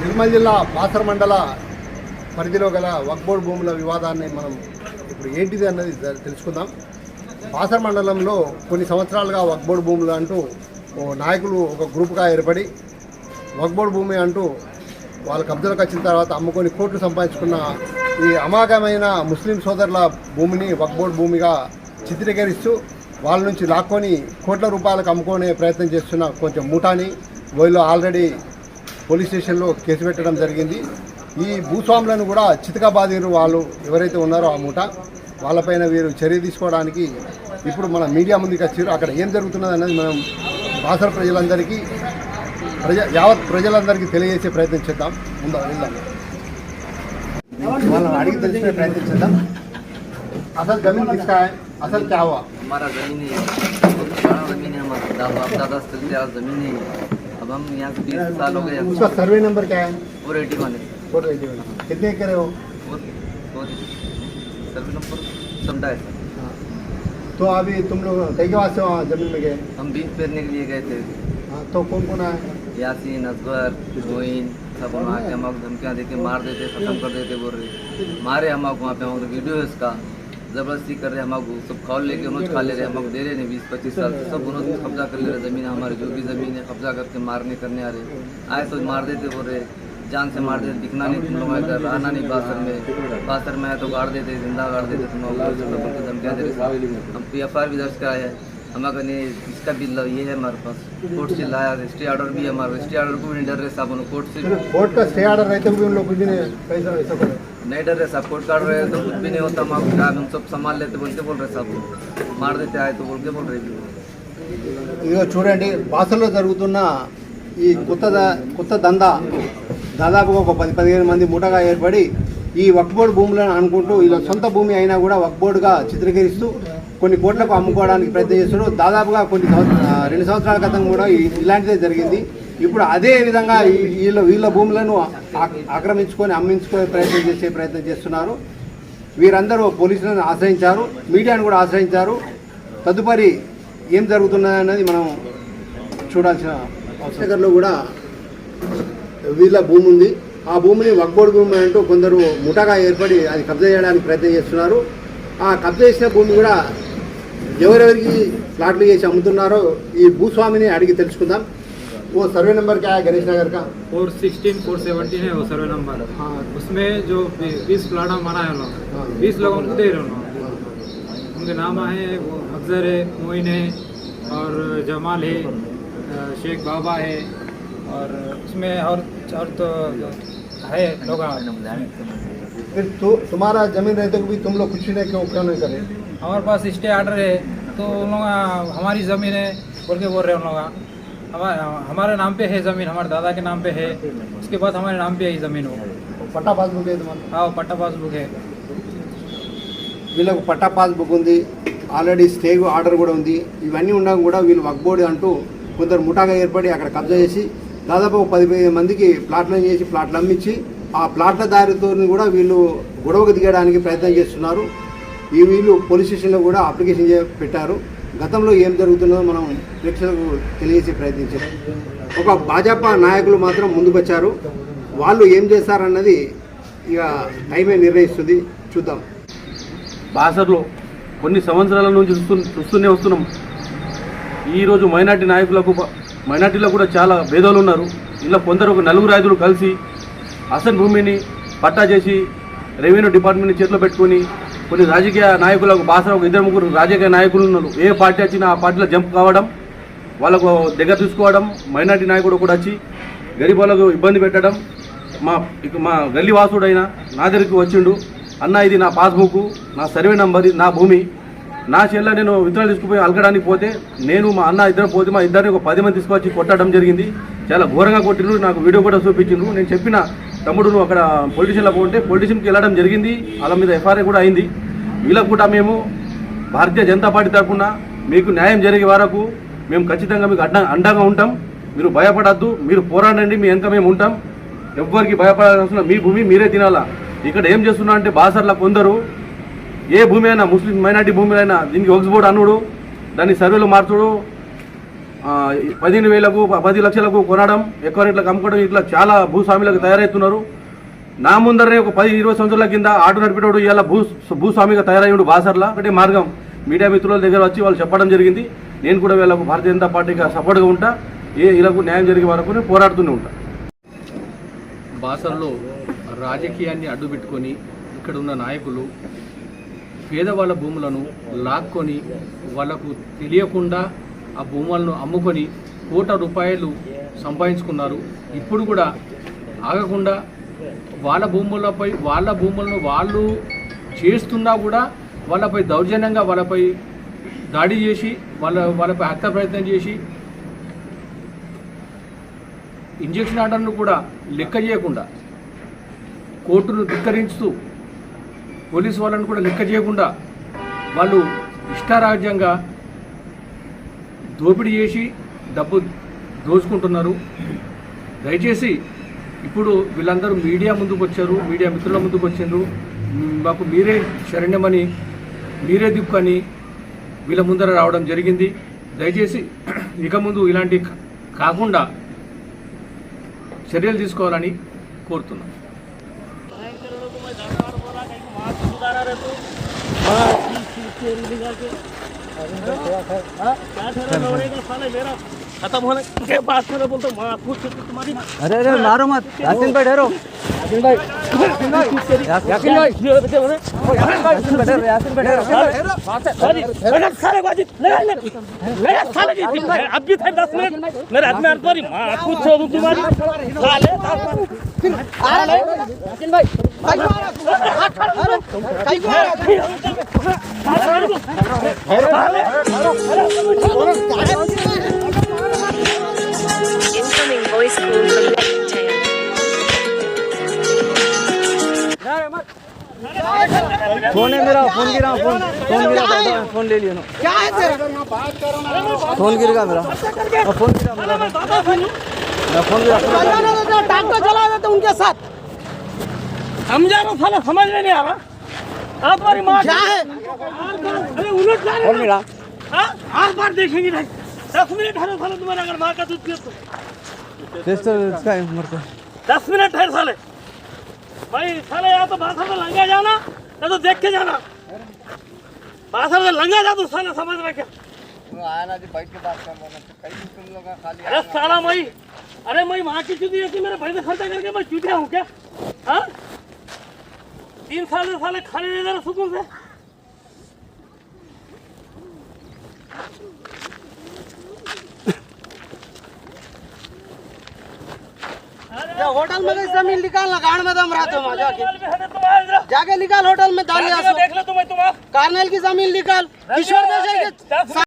నిర్మల్ జిల్లా పాసర మండల పరిధిలో గల వక్బోర్డ్ భూముల వివాదాన్ని మనం ఇప్పుడు ఏంటిది అన్నది తెలుసుకుందాం. పాసర మండలంలో కొన్ని సంవత్సరాలుగా వక్బోర్డ్ భూములు అంటూ ఓ నాయకులు ఒక గ్రూప్గా ఏర్పడి వక్బోర్డ్ భూమి అంటూ వాళ్ళ కబ్జలకు వచ్చిన తర్వాత అమ్ముకొని కోట్లు సంపాదించుకున్న ఈ అమాగమైన ముస్లిం సోదరుల భూమిని వక్బోర్డ్ భూమిగా చిత్రీకరిస్తూ వాళ్ళ నుంచి లాక్కొని కోట్ల రూపాయలకు అమ్ముకునే ప్రయత్నం చేస్తున్న కొంచెం ముఠాని వీళ్ళు ఆల్రెడీ పోలీస్ స్టేషన్లో కేసు పెట్టడం జరిగింది ఈ భూస్వాములను కూడా చితకబాదిరు వాళ్ళు ఎవరైతే ఉన్నారో ఆ మూట వాళ్ళపైన వీరు చర్య తీసుకోవడానికి ఇప్పుడు మన మీడియా ముందుకు వచ్చారు అక్కడ ఏం జరుగుతున్నది అనేది మనం బాసర ప్రజలందరికీ ప్రజ యావత్ ప్రజలందరికీ తెలియజేసే ప్రయత్నం చేద్దాం ముందు వెళ్దాం వాళ్ళని అడిగి తెలిసే ప్రయత్నం చేద్దాం అసలు జమీన్ కిస్కా హై? అసలు క్యా హువా हमारा ज़मीन है बहुत बड़ा ज़मीन है हमारा दादा बाप दादा से चलते आ रहा ज़मीन है अब हम यहाँ से बीस साल हो गए उसका सर्वे नंबर क्या है? फोर एटी वन है। Four eighty one. कितने एकड़ है? वो फोर फोर सर्वे नंबर समझा है। तो अभी तुम लोग कई के वास्ते वहाँ ज़मीन में गए? हम बीज फेरने के लिए गए थे। हाँ, तो कौन कौन आए यासीन असगर मोइन सब वहाँ आके हम धमकियाँ दे मार देते ख़त्म कर देते बोल रहे। मारे हम वहाँ पे हम वीडियो है उसका ज़बरदस्ती कर रहे हमको सब खाओ लेके उन्होंने खा ले रहे हमको दे रहे नहीं बीस, पच्चीस साल से, सब उन्होंने कब्जा कर ले रहे ज़मीन, हमारी जो भी ज़मीन है, कब्जा करके मारने, करने आ रहे आए तो मार देते बोल रहे जान से मार देते, दिखना नहीं, तुम लोग इधर आना नहीं बासर में। बासर में आए तो गाड़ देते, ज़िंदा गाड़ देते, तुम लोग धमकियाँ दे रहे हम पी एफ़ आर भी दर्ज कराया है। हमारा ने इसका बिल ये है हमारे पास, कोर्ट से लाया, स्टे ऑर्डर भी हमारा रजिस्ट्री ऑर्डर को भी नहीं डर रहे साहब, उन्होंने कोर्ट से कोर्ट का स्टे ऑर्डर रहते हुए उन लोग नहीं पैसा वैसा करे नहीं डर रहे साहब कोर्ट काट रहे हैं तो कुछ भी नहीं होता हम आपको क्या हम सब संभाल लेते बोलते बोल रहे साहब मार देते आए तो बोल के बोल रहे ఇదిగో చూడండి బాసల్లో జరుగుతున్న ఈ కొత్త ద- కొత్త దందా దాదాపుగా ఒక పది పదిహేను మంది ముఠగా ఏర్పడి ఈ వక్బోర్డ్ భూములను అనుకుంటూ వీళ్ళ సొంత భూమి అయినా కూడా వక్బోర్డుగా చిత్రీకరిస్తూ కొన్ని కోట్లకు అమ్ముకోవడానికి ప్రయత్నం చేస్తున్నారు దాదాపుగా కొన్ని సంవత్స- ఆ, రెండు సంవత్సరాల క్రితం కూడా ఈ- ఇలాంటిదే జరిగింది ఇప్పుడు అదే విధంగా వీళ్ళ వీళ్ళ భూములను ఆక్రమించుకొని అమ్మించుకునే ప్రయత్నం చేసే ప్రయత్నం చేస్తున్నారు. వీరందరూ పోలీసులను ఆశ్రయించారు. మీడియాను కూడా ఆశ్రయించారు. తదుపరి ఏం జరుగుతున్నది అనేది మనం చూడాల్సిన అవసరంలో కూడా వీళ్ళ భూమి ఉంది. ఆ భూమిని వక్బోర్డు భూమి అంటూ కొందరు ముఠాగా ఏర్పడి అది కబ్జా చేయడానికి ప్రయత్నం చేస్తున్నారు. ఆ కబ్జా చేసిన భూమి కూడా ఎవరెవరికి ప్లాట్లు చేసి అమ్ముతున్నారో ఈ భూస్వామిని అడిగి తెలుసుకుందాం. वो सर्वे नंबर क्या है गणेश नगर का? फोर सिक्सटीन फोर सेवनटीन है वो सर्वे नंबर। हाँ। उसमें जो बीस प्लाट हमारा है उन्होंने बीस लोगों को दे रहे उन्होंने हाँ। उनके नाम है वो अफजर है मोइन है और जमाल है शेख बाबा है और उसमें और और तो है लोग फिर तो तुम्हारा ज़मीन रहते भी तुम लोग कुछ नहीं क्यों क्यों नहीं करें? हमारे पास स्टे आर्डर है तो उन लोग हमारी ज़मीन है बोल के बोल रहे हैं उन लोग हमारे हमारे नाम पे है ज़मीन हमारे दादा के नाम पे है उसके बाद हमारे नाम पे है ये ज़मीन वो पट्टा पासबुक है तुम्हारा हाँ वो पट्टा पासबुक है వీళ్ళకు పట్టా పాస్బుక్ ఉంది ఆల్రెడీ స్టే ఆర్డర్ కూడా ఉంది ఇవన్నీ ఉండగా కూడా వీళ్ళు వక్బోర్డు అంటూ కొందరు ముఠాగా ఏర్పడి అక్కడ కబ్జా చేసి దాదాపు ఒక పది పదిహేను మందికి ప్లాట్లను చేసి ప్లాట్లు అమ్మించి ఆ ప్లాట్ల దారితో కూడా వీళ్ళు గొడవకు దిగడానికి ప్రయత్నం చేస్తున్నారు ఈ వీళ్ళు పోలీస్ స్టేషన్లో కూడా అప్లికేషన్ చే- పెట్టారు గతంలో ఏం జరుగుతుందో మనం ప్రేక్షకులకు తెలియజేసే ప్రయత్నించాం. ఒక భాజపా నాయకులు మాత్రం ముందుకొచ్చారు. వాళ్ళు ఏం చేస్తారన్నది ఇక టైమే నిర్ణయిస్తుంది. చూద్దాం. బాసర్లో కొన్ని సంవత్సరాల నుంచి చూస్తూ చూస్తూనే వస్తున్నాం. ఈరోజు మైనార్టీ నాయకులకు మైనార్టీలో కూడా చాలా భేదాలు ఉన్నారు. ఇలా కొందరు ఒక నలుగురు ఐదులు కలిసి అసలు భూమిని పట్టా చేసి రెవెన్యూ డిపార్ట్మెంట్ని చేతిలో పెట్టుకొని కొన్ని రాజకీయ నాయకులకు బాసర ఒక ఇద్దరు ముగ్గురు రాజకీయ నాయకులు ఉన్నారు ఏ పార్టీ వచ్చినా ఆ పార్టీలో జంప్ కావడం వాళ్ళకు దగ్గర తీసుకోవడం మైనార్టీ నాయకుడు కూడా వచ్చి గరీబ్ వాళ్ళకు ఇబ్బంది పెట్టడం మా ఇక మా గల్లీ వాసుడైన నా దగ్గరికి వచ్చిండు అన్న ఇది నా పాస్బుక్ నా సర్వే నంబర్ ఇది నా భూమి నా చెల్ల నేను విత్తనాలు తీసుకుపోయి అలకడానికి పోతే నేను మా అన్న ఇద్దరు పోతే మా ఇద్దరిని ఒక పది మంది తీసుకొచ్చి కొట్టడం జరిగింది. చాలా ఘోరంగా కొట్టిండ్రు నాకు వీడియో కూడా చూపించిండ్రు. నేను చెప్పిన తమ్ముడు నువ్వు అక్కడ పొలిటీషియన్లో పోతే పొలిటీషియన్కి వెళ్ళడం జరిగింది. వాళ్ళ మీద ఎఫ్ఐఆర్ కూడా అయింది. వీళ్ళకు కూడా మేము భారతీయ జనతా పార్టీ తరఫున మీకు న్యాయం జరిగే వరకు మేము ఖచ్చితంగా మీకు అడ్డ అండగా ఉంటాం. మీరు భయపడద్దు. మీరు పోరాడండి. మీ వెనక మేము ఉంటాం. ఎవ్వరికి భయపడాల్సిన మీ భూమి మీరే తినాలా? ఇక్కడ ఏం చేస్తున్నా అంటే బాసర్ల కొందరు ఏ భూమి అయినా ముస్లిం మైనార్టీ భూమి అయినా దీనికి ఒక్స్ బోర్డు అనుడు దాన్ని సర్వేలు మార్చుడు. పదిహేను వేలకు పది లక్షలకు కొనడం ఎక్కువ రేట్లకు అమ్ముకోవడం ఇట్లా చాలా భూస్వాములకు తయారవుతున్నారు నా ముందరనే ఒక పది ఇరవై సంవత్సరాల కింద ఆటో నడిపేటోడు ఇలా భూ భూస్వామిగా తయారయ్యాడు బాసర్లా. ఒకటి మార్గం మీడియా మిత్రుల దగ్గర వచ్చి వాళ్ళు చెప్పడం జరిగింది. నేను కూడా వీళ్ళకు భారతీయ జనతా పార్టీగా సపోర్ట్గా ఉంటా. ఏ ఇలాకు న్యాయం జరిగే వరకు పోరాడుతూనే ఉంటా. బాసర్లో రాజకీయాన్ని అడ్డుపెట్టుకొని ఇక్కడ ఉన్న నాయకులు పేదవాళ్ళ భూములను లాక్కొని వాళ్ళకు తెలియకుండా ఆ భూములను అమ్ముకొని కోట రూపాయలు సంపాదించుకున్నారు. ఇప్పుడు కూడా ఆగకుండా వాళ్ళ భూములపై వాళ్ళ భూములను వాళ్ళు చేస్తున్నా కూడా వాళ్ళపై దౌర్జన్యంగా వాళ్ళపై దాడి చేసి వాళ్ళ వాళ్ళపై హత్య ప్రయత్నం చేసి ఇంజక్షన్ ఆర్డర్ను కూడా లెక్క చేయకుండా కోర్టును ధిక్కరించుతూ పోలీసు వాళ్ళను కూడా లెక్క చేయకుండా వాళ్ళు ఇష్టారాజ్యంగా దోపిడీ చేసి డబ్బు దోచుకుంటున్నారు. దయచేసి ఇప్పుడు వీళ్ళందరూ మీడియా ముందుకు వచ్చారు మీడియా మిత్రుల ముందుకు వచ్చారు మాకు మీరే శరణ్యమని మీరే దిక్కని వీళ్ళ ముందర రావడం జరిగింది. దయచేసి ఇక ముందు ఇలాంటి కాకుండా చర్యలు తీసుకోవాలని కోరుతున్నాను अरे अरे मारो मत होने भाई बाद बोलते भाई अरे भाई मारो भाई यासिन भाई ठहरो यासिन भाई यासिन भाई यासिन भाई यासिन भाई यासिन भाई ठहरो भाई बाजी भाई साले भाई अब भाई थे भाई मिनट भाई हाथ भाई हाथ भाई माँ भाई हो भाई साले भाई यासिन भाई भाई मारो हाथ खड़ा करो कई को Incoming voice call from Nectar. Phone है मेरा फ़ोन गिरा फ़ोन फ़ोन गिरा था, फ़ोन ले लिया ना। क्या है फ़ोन गिर गया मेरा हाँ, फ़ोन गिरा मेरा। मेरा फ़ोन गिरा डॉक्टर चला देते उनके साथ। समझा रहा समझ में नहीं आ रहा। आप हमारी माँ क्या है? अरे उलट जा फ़ोन गिरा आर बार देखेंगे नहीं दस मिनट है साले तुम्हारे अगर माँ का दूध पियो तो। टेस्ट इसका उम्र का दस मिनट है साले। भाई साले या तो बासर में लंगा जाना या तो देख के जाना। बासर में लंगा जा तो साले समझ में क्या? अरे साला मई अरे मई वहाँ की चुदी है कि मेरे पैसे खर्चा करके मैं चुतिया हूँ क्या? हाँ? तीन साल साले खाने नहीं रहे सुकून से। होटल में ज़मीन निकालना गाड़ में दम रहा तुम जाके। तुम्हारे जाके निकाल होटल में दाल देख लो तुम्हें तुम्हारा। कार्नेल की ज़मीन निकाल। किशोर